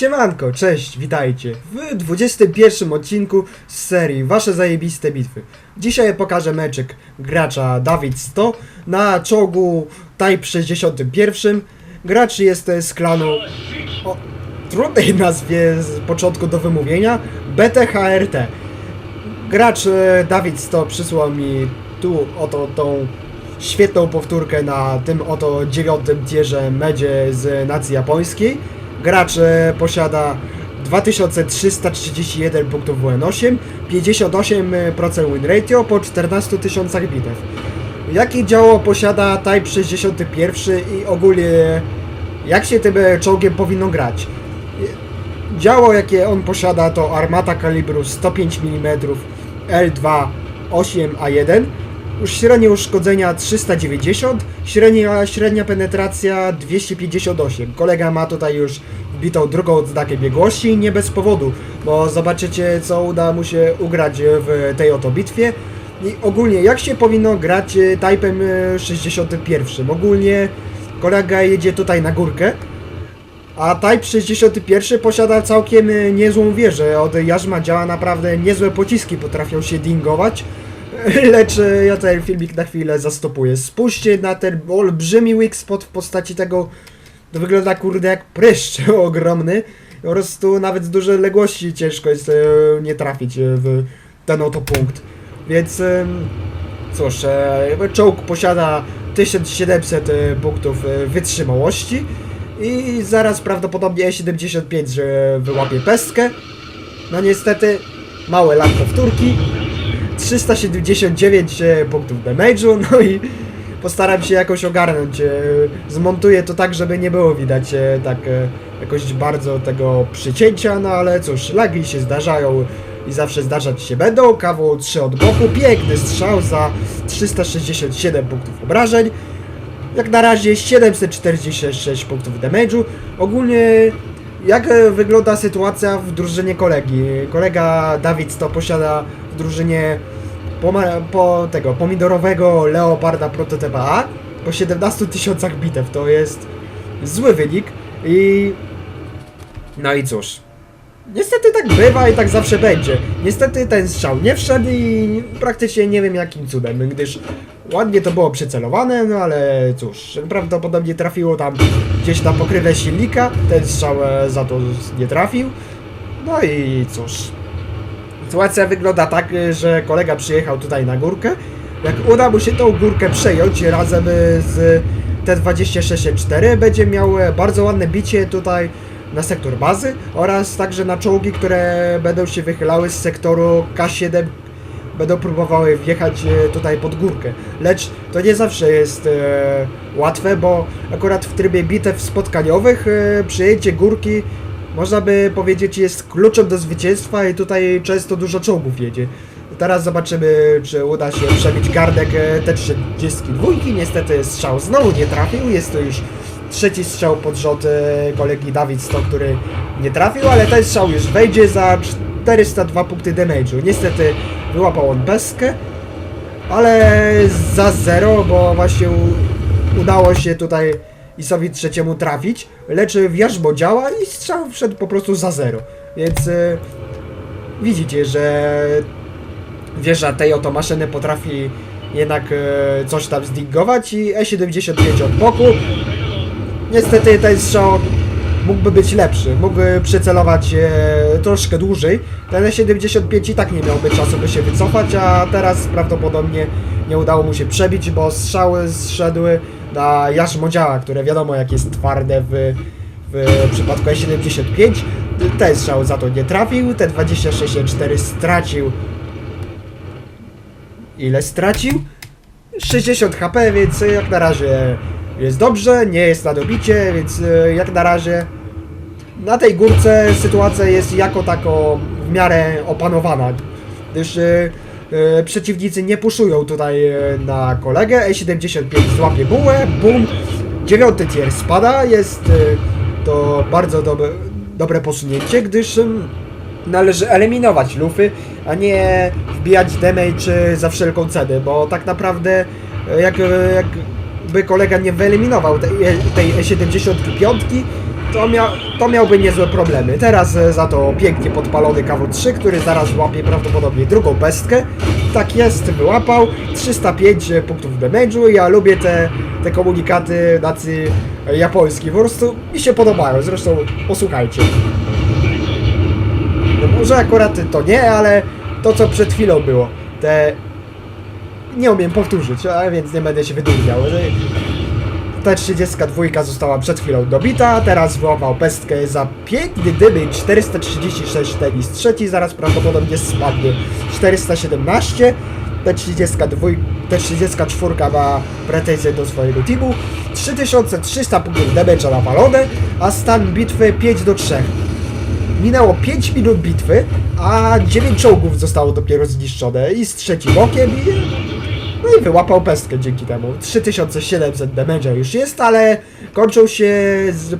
Siemanko, cześć, witajcie w 21 odcinku z serii Wasze zajebiste bitwy. Dzisiaj pokażę meczek gracza Dawid 100 na czołgu Type 61. Gracz jest z klanu o trudnej nazwie z początku do wymówienia BTHRT. Gracz e, Dawid 100 przysłał mi tu oto tą świetną powtórkę na tym oto dziewiątym tierze medzie z nacji japońskiej. Gracz e, posiada 2331 punktów WN8, 58% win ratio po 14 tysiącach bitew. Jakie działo posiada Type 61 i ogólnie jak się tym e, czołgiem powinno grać? Działo jakie on posiada to armata kalibru 105 mm L2 8A1 średnie uszkodzenia 390, średnia, średnia penetracja 258. Kolega ma tutaj już wbitą drugą odznakę biegłości, nie bez powodu, bo zobaczycie co uda mu się ugrać w tej oto bitwie. I ogólnie jak się powinno grać Typem e, 61? Ogólnie kolega jedzie tutaj na górkę, a Type 61 posiada całkiem niezłą wieżę. Od jarzma działa naprawdę niezłe pociski, potrafią się dingować. Lecz e, ja ten filmik na chwilę zastopuję. Spójrzcie na ten olbrzymi weak spot w postaci tego. To wygląda kurde jak pryszcz ogromny. Po prostu nawet z dużej odległości ciężko jest e, nie trafić e, w ten oto punkt. Więc cóż, czołg posiada 1700 e, punktów wytrzymałości i zaraz prawdopodobnie E75 że wyłapie pestkę. No niestety, małe lat powtórki. 379 e, punktów damage'u, no i postaram się jakoś ogarnąć. e, Zmontuję to tak, żeby nie było widać e, tak jakoś bardzo tego przycięcia, no ale cóż, lagi się zdarzają i zawsze zdarzać się będą. Kawał 3 od boku, piękny strzał za 367 punktów obrażeń. Jak na razie 746 punktów damage'u. Ogólnie jak wygląda sytuacja w drużynie kolegi? Kolega Dawid to posiada drużynie po tego pomidorowego Leoparda prototypa A po 17 tysiącach bitew. To jest zły wynik i no i cóż. Niestety tak bywa i tak zawsze będzie. Niestety ten strzał nie wszedł i praktycznie nie wiem jakim cudem, gdyż ładnie to było przycelowane, no ale cóż, prawdopodobnie trafiło tam gdzieś na pokrywę silnika, ten strzał e, za to nie trafił. No i cóż. Sytuacja wygląda tak, e, że kolega przyjechał tutaj na górkę. Jak uda mu się tą górkę przejąć razem e, z T-26-4, będzie miał e, bardzo ładne bicie tutaj na sektor bazy oraz także na czołgi, które będą się wychylały z sektoru K7 będą próbowały wjechać e, tutaj pod górkę. Lecz to nie zawsze jest e, łatwe, bo akurat w trybie bitew spotkaniowych e, górki można by powiedzieć jest kluczem do zwycięstwa i tutaj często dużo czołgów jedzie. Teraz zobaczymy, czy uda się przebić gardek e, T-32. Niestety strzał znowu nie trafił. Jest to już trzeci strzał pod rząd e, kolegi Dawid Sto, który nie trafił, ale ten strzał już wejdzie za 402 punkty damage'u. Niestety wyłapał on beskę, ale za zero, bo właśnie udało się tutaj Isowi trzeciemu trafić, lecz wierzbo działa i strzał wszedł po prostu za zero. Więc e, widzicie, że wieża tej oto maszyny potrafi jednak e, coś tam zdingować i E75 od boku. Niestety ten strzał mógłby być lepszy, mógłby przycelować e, troszkę dłużej. Ten E75 i tak nie miałby czasu, by się wycofać, a teraz prawdopodobnie nie udało mu się przebić, bo strzały zszedły na jarzmo działa, które wiadomo jak jest twarde w, w przypadku E75. Ten strzał za to nie trafił, ten 26-4 stracił ile stracił? 60 HP, więc jak na razie jest dobrze, nie jest na dobicie, więc e, jak na razie na tej górce sytuacja jest jako tako w miarę opanowana, gdyż e, e, przeciwnicy nie puszują tutaj e, na kolegę, E75 złapie bułę, bum, dziewiąty tier spada, jest e, to bardzo dobre, dobre posunięcie, gdyż należy eliminować lufy, a nie wbijać damage za wszelką cenę, bo tak naprawdę e, jak, jakby kolega nie wyeliminował tej, tej E75, to, mia to miałby niezłe problemy. Teraz e, za to pięknie podpalony KW3, który zaraz łapie prawdopodobnie drugą pestkę. Tak jest, wyłapał. 305 punktów damage'u. Ja lubię te, te komunikaty nacji japońskiej. Po prostu mi się podobają. Zresztą posłuchajcie. No może akurat to nie, ale to co przed chwilą było. Te... Nie umiem powtórzyć, a więc nie będę się wydurniał. T32 została przed chwilą dobita, teraz wyłapał pestkę za piękny dymy 436 tenis trzeci, zaraz prawdopodobnie spadnie 417. T32, T34 ma pretensje do swojego teamu, 3300 punktów damage'a napalone, a stan bitwy 5 do 3. Minęło 5 minut bitwy, a 9 czołgów zostało dopiero zniszczone i z trzecim okiem i i wyłapał pestkę dzięki temu. 3700 damage'a już jest, ale kończą się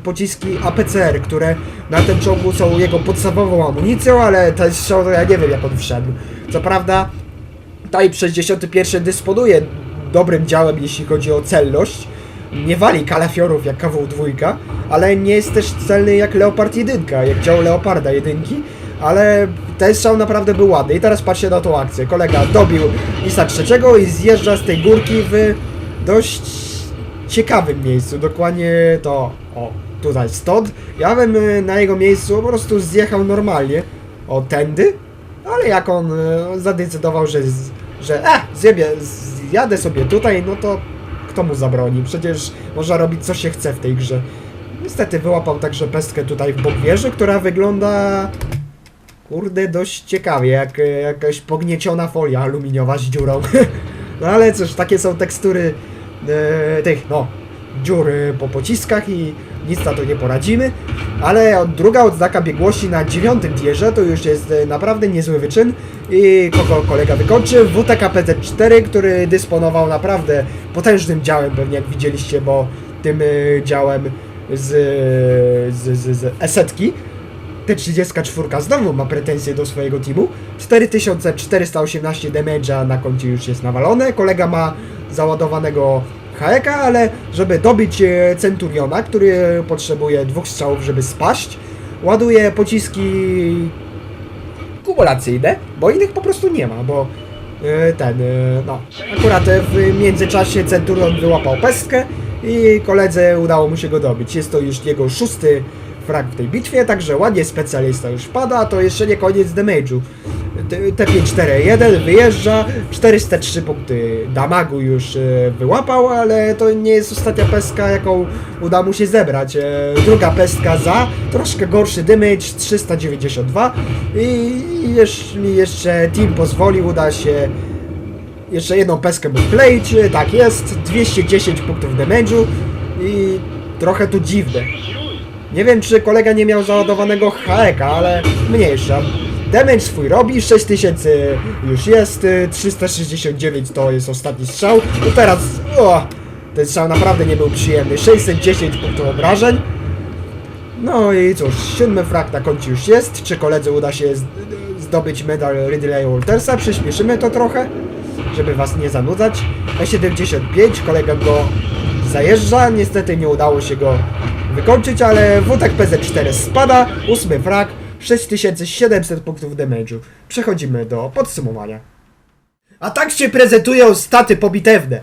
pociski APCR, które na tym czołgu są jego podstawową amunicją, ale ten strzał to ja nie wiem jak on wszedł. Co prawda Type 61 dysponuje dobrym działem jeśli chodzi o celność. Nie wali kalafiorów jak KW2, ale nie jest też celny jak Leopard 1, jak dział Leoparda 1 ale ten strzał naprawdę był ładny. I teraz patrzcie na tą akcję. Kolega dobił Isa trzeciego i zjeżdża z tej górki w dość ciekawym miejscu. Dokładnie to, o, tutaj stąd. Ja bym y, na jego miejscu po prostu zjechał normalnie, o, tędy, ale jak on y, zadecydował, że, że e, zjebie, zjadę sobie tutaj, no to kto mu zabroni? Przecież można robić co się chce w tej grze. Niestety wyłapał także pestkę tutaj w bok wieży, która wygląda Kurde, dość ciekawie, jak jakaś pognieciona folia aluminiowa z dziurą. no ale cóż, takie są tekstury e, tych, no, dziur e, po pociskach i nic na to nie poradzimy. Ale druga odznaka biegłości na dziewiątym tierze to już jest e, naprawdę niezły wyczyn. I kogo kolega wykończy? WTK PZ4, który dysponował naprawdę potężnym działem, pewnie jak widzieliście, bo tym e, działem z, z, z, z esetki. T34 znowu ma pretensje do swojego teamu. 4418 damage'a na koncie już jest nawalone. Kolega ma załadowanego Haeka, ale żeby dobić e, Centuriona, który potrzebuje dwóch strzałów, żeby spaść, ładuje pociski kumulacyjne, bo innych po prostu nie ma, bo e, ten, e, no, akurat w międzyczasie Centurion wyłapał pestkę i koledze udało mu się go dobić. Jest to już jego szósty frag w tej bitwie, także ładnie specjalista już pada, to jeszcze nie koniec damage'u. T- T541 wyjeżdża, 403 punkty damagu już e, wyłapał, ale to nie jest ostatnia pestka, jaką uda mu się zebrać. E, Druga pestka za, troszkę gorszy damage, 392 i jeśli jeszcze team pozwoli, uda się jeszcze jedną peskę mu wkleić, e, tak jest, 210 punktów damage'u i trochę to dziwne. Nie wiem, czy kolega nie miał załadowanego HEK, ale mniejsza. Damage swój robi, 6000 już jest, y, 369 to jest ostatni strzał. No teraz, o, ten strzał naprawdę nie był przyjemny. 610 punktów obrażeń. No i cóż, siódmy frag na koncie już jest. Czy koledze uda się zdobyć medal Ridley Waltersa? Przyspieszymy to trochę, żeby was nie zanudzać. E75, kolega go zajeżdża. Niestety nie udało się go wykończyć, ale WTK PZ4 spada. Ósmy frag, 6700 punktów damage'u. Przechodzimy do podsumowania. A tak się prezentują staty pobitewne.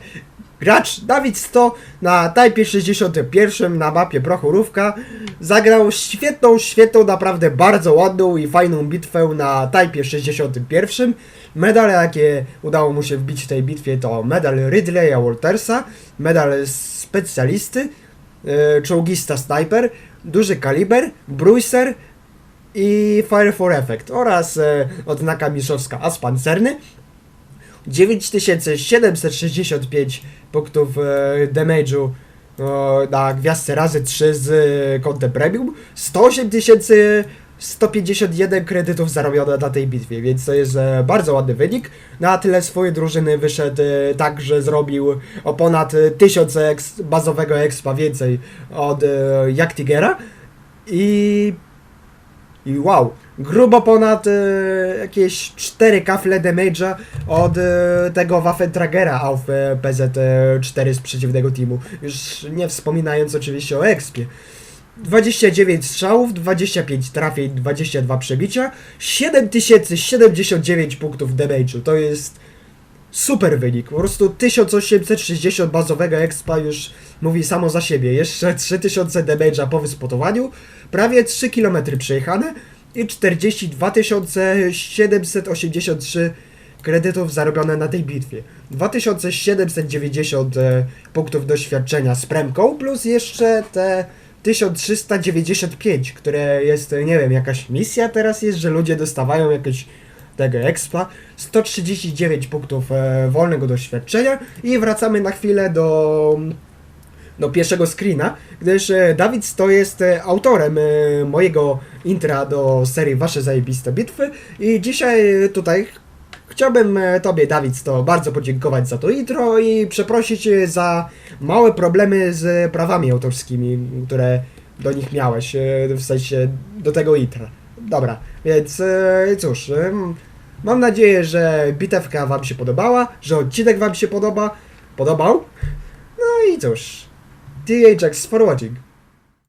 Gracz Dawid 100 na Type 61 na mapie Prochorówka zagrał świetną, świetną, naprawdę bardzo ładną i fajną bitwę na Type 61. Medale, jakie udało mu się wbić w tej bitwie to medal Ridleya Waltersa, medal specjalisty, czołgista sniper, duży kaliber, bruiser i Fire for Effect oraz e, odznaka mistrzowska as pancerny. 9765 punktów e, damage'u o, na gwiazdce razy 3 z e, kątem premium, 108 151 kredytów zarobione na tej bitwie, więc to jest e, bardzo ładny wynik. Na tyle swojej drużyny wyszedł e, tak, że zrobił o ponad e, 1000 eks, bazowego expa więcej od e, Jaktigera i i wow, grubo ponad e, jakieś 4 kafle damage'a od e, tego Waffentragera auf e, PZ4 z przeciwnego teamu. Już nie wspominając oczywiście o expie. 29 strzałów, 25 trafień, 22 przebicia, 7079 punktów damage'u. To jest super wynik. Po prostu 1860 bazowego expa już mówi samo za siebie. Jeszcze 3000 damage'a po wyspotowaniu, prawie 3 km przejechane i 42 783 kredytów zarobione na tej bitwie. 2790 e, punktów doświadczenia z premką, plus jeszcze te 1395, które jest, nie wiem, jakaś misja teraz jest, że ludzie dostawają jakieś tego expa, 139 punktów e, wolnego doświadczenia i wracamy na chwilę do do pierwszego screena, gdyż e, Dawid to jest e, autorem e, mojego intra do serii Wasze Zajebiste Bitwy i dzisiaj e, tutaj chciałbym e, Tobie, Dawid, to bardzo podziękować za to intro i przeprosić e, za małe problemy z prawami autorskimi, które do nich miałeś, e, w sensie do tego intra. Dobra, więc cóż, mam nadzieję, że bitewka Wam się podobała, że odcinek Wam się podoba, podobał. No i cóż, THX for watching.